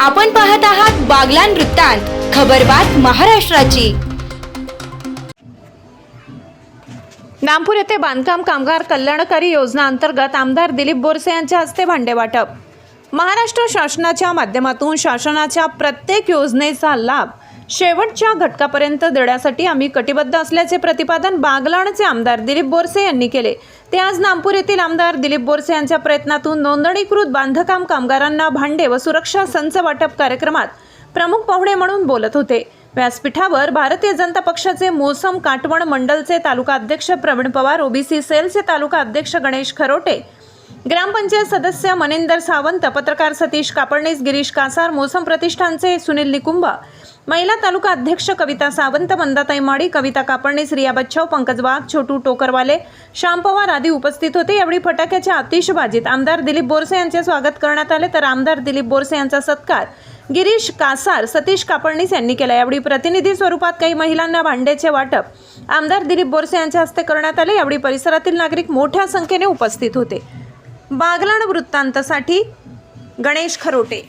आपण पाहत आहात बागलान वृत्तांत खबरबात महाराष्ट्राची. नामपूर येथे बांधकाम कामगार कल्याणकारी योजना अंतर्गत आमदार दिलीप बोरसे यांच्या हस्ते भांडे वाटप. महाराष्ट्र शासनाच्या माध्यमातून शासनाच्या प्रत्येक योजनेचा लाभ शेवटच्या घटकापर्यंत देण्यासाठी आम्ही कटिबद्ध असल्याचे प्रतिपादन बागलाणचे आमदार दिलीप बोरसे यांनी केले. ते आज नागपूर येथील आमदार दिलीप बोरसे यांच्या प्रयत्नातून नोंदणीकृत बांधकाम कामगारांना भांडे व सुरक्षा संच वाटप कार्यक्रमात प्रमुख पाहुणे म्हणून बोलत होते. व्यासपीठावर भारतीय जनता पक्षाचे मोसम काटवण मंडलचे तालुका अध्यक्ष प्रवीण पवार ओबीसी सेलचे तालुका अध्यक्ष गणेश खरोटे ग्रामपंचायत सदस्य मनिंदर सावंत पत्रकार सतीश कापडणीस गिरीश कासार मोसम प्रतिष्ठानचे सुनील निकुंभ महिला तालुका अध्यक्ष कविता सावंत मंदाताई माडी कविता कापडणे रिया बच्छाव पंकज वाघ छोटू टोकरवाले श्याम पवार आदी उपस्थित होते. यावेळी फटाक्याच्या आतिषबाजीत आमदार दिलीप बोरसे यांचे स्वागत करण्यात आले. तर आमदार दिलीप बोरसे यांचा सत्कार गिरीश कासार सतीश कापडणीस यांनी केला. यावेळी प्रतिनिधी स्वरूपात काही महिलांना भांड्याचे वाटप आमदार दिलीप बोरसे यांच्या हस्ते करण्यात आले. यावेळी परिसरातील नागरिक मोठ्या संख्येने उपस्थित होते. बागलाण वृत्तांतसाठी गणेश खरोटे.